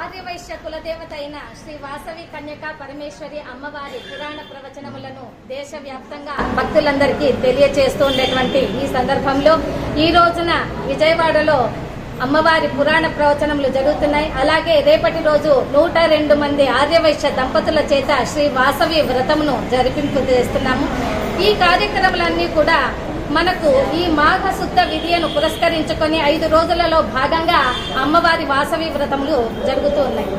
ఆదివైశ్య కులదేవత అయిన శ్రీ వాసవి కన్యక పరమేశ్వరి అమ్మవారి పురాణ ప్రవచనములను దేశవ్యాప్తంగా భక్తులందరికీ తెలియచేస్తూ ఉండేటువంటి ఈ సందర్భంలో ఈ రోజున విజయవాడలో అమ్మవారి పురాణ ప్రవచనములు జరుగుతున్నాయి. అలాగే రేపటి రోజు నూట రెండు మంది ఆర్యవైశ్య దంపతుల చేత శ్రీ వాసవి వ్రతమును జరిపింపు చేస్తున్నాము. ఈ కార్యక్రమాలన్నీ కూడా మనకు ఈ మాఘ శుద్ధ విధియను పురస్కరించుకొని ఐదు రోజులలో భాగంగా అమ్మవారి వాసవి వ్రతములు జరుగుతూ ఉన్నాయి.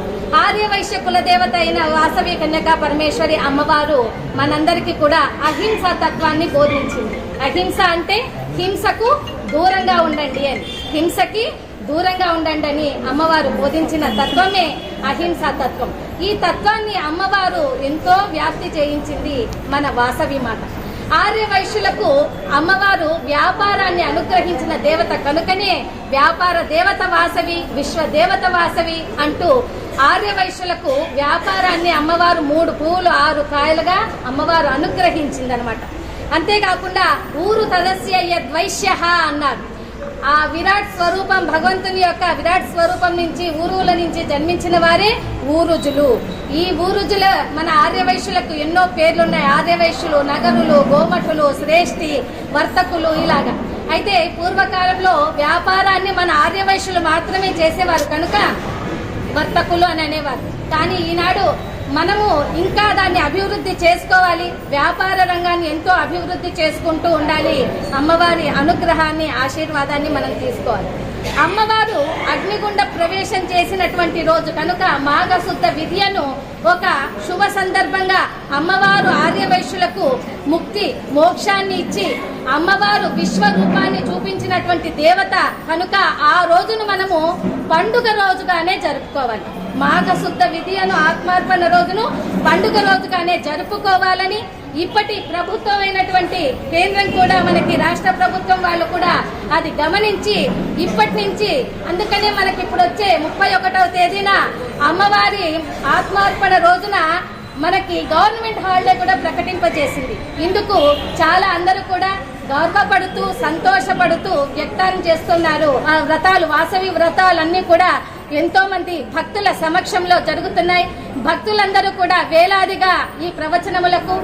ఆర్యవైశ్య కులదేవత అయిన వాసవి కన్యకా పరమేశ్వరి అమ్మవారు మనందరికీ కూడా అహింస తత్వాన్ని బోధించింది. అహింస అంటే హింసకు దూరంగా ఉండండి అని. హింసకి దూరంగా ఉండండి అని అమ్మవారు బోధించిన తత్వమే అహింసా తత్వం. ఈ తత్వాన్ని అమ్మవారు ఎంతో వ్యాప్తి చేయించింది మన వాసవి మాత. ఆర్య వైశ్యులకు అమ్మవారు వ్యాపారాన్ని అనుగ్రహించిన దేవత కనుకనే వ్యాపార దేవత వాసవి విశ్వ దేవత వాసవి అంటూ ఆర్య వైశ్యులకు వ్యాపారాన్ని అమ్మవారు మూడు పువ్వులు ఆరు కాయలుగా అమ్మవారు అనుగ్రహించిందనమాట. అంతేకాకుండా ఊరు తదస్య యద్వైశ్య అన్నారు. ఆ విరాట్ స్వరూపం భగవంతుని యొక్క విరాట్ స్వరూపం నుంచి ఊరువుల నుంచి జన్మించిన వారే ఊరుజులు. ఈ ఊరుజుల మన ఆర్యవైశ్యులకు ఎన్నో పేర్లున్నాయి. ఆర్యవైశ్యులు నగరులు గోమఠులు శ్రేష్ఠి వర్తకులు ఇలాగా. అయితే పూర్వకాలంలో వ్యాపారాన్ని మన ఆర్యవైశ్యులు మాత్రమే చేసేవారు. కనుక వర్తకులు అని అనేవారు. కానీ ఈనాడు మనము ఇంకా దాన్ని అభివృద్ధి చేసుకోవాలి. వ్యాపార రంగాన్ని ఎంతో అభివృద్ధి చేసుకుంటూ ఉండాలి. అమ్మవారి అనుగ్రహాన్ని ఆశీర్వాదాన్ని మనం తీసుకోవాలి. అమ్మవారు అగ్నిగుండ ప్రవేశం చేసినటువంటి రోజు కనుక మాఘశుద్ధ విద్యను ఒక శుభ సందర్భంగా అమ్మవారు ఆర్యవైశ్యులకు ముక్తి మోక్షాన్ని ఇచ్చి అమ్మవారు విశ్వరూపాన్ని చూపించినటువంటి దేవత కనుక ఆ రోజును మనము పండుగ రోజుగానే జరుపుకోవాలి. మాఘశుద్ధ విధియను ఆత్మార్పణ రోజును పండుగ రోజుగానే జరుపుకోవాలని ఇప్పటి ప్రభుత్వమైనటువంటి కేంద్రం కూడా మనకి రాష్ట్ర ప్రభుత్వం వాళ్ళు కూడా అది గమనించి ఇప్పటి నుంచి అందుకనే మనకి ఇప్పుడు వచ్చే ముప్పై ఒకటవ తేదీన అమ్మవారి ఆత్మార్పణ రోజున మనకి గవర్నమెంట్ హాలిడే కూడా ప్రకటింపజేసింది. ఇందుకు చాలా అందరూ కూడా గర్వపడుతూ సంతోషపడుతూ వ్యక్తం చేస్తున్నారు. ఆ వ్రతాలు వాసవి వ్రతాలన్నీ కూడా ఎంతో మంది భక్తుల సమక్షంలో జరుగుతున్నాయి. భక్తులందరూ కూడా వేలాదిగా ఈ ప్రవచనములకు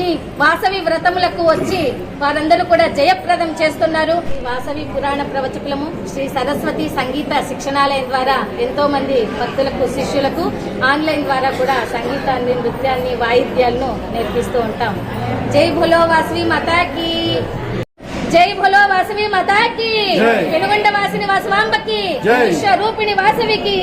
ఈ వాసవి వ్రతములకు వచ్చి వారందరూ కూడా జయప్రదం చేస్తున్నారు. వాసవి పురాణ ప్రవచకులము శ్రీ సరస్వతి సంగీత శిక్షణాలయం ద్వారా ఎంతో మంది భక్తులకు శిష్యులకు ఆన్లైన్ ద్వారా కూడా సంగీతాన్ని నృత్యాన్ని వాయిద్యాలను నేర్పిస్తూ ఉంటాం. జై భోలో వాసవి మాతాకి! జై భోలో వాసవి మాతాకి. పెనుగొండ వాసిని వాసవాంబకి జై. విశ్వరూపిణి వాసవికి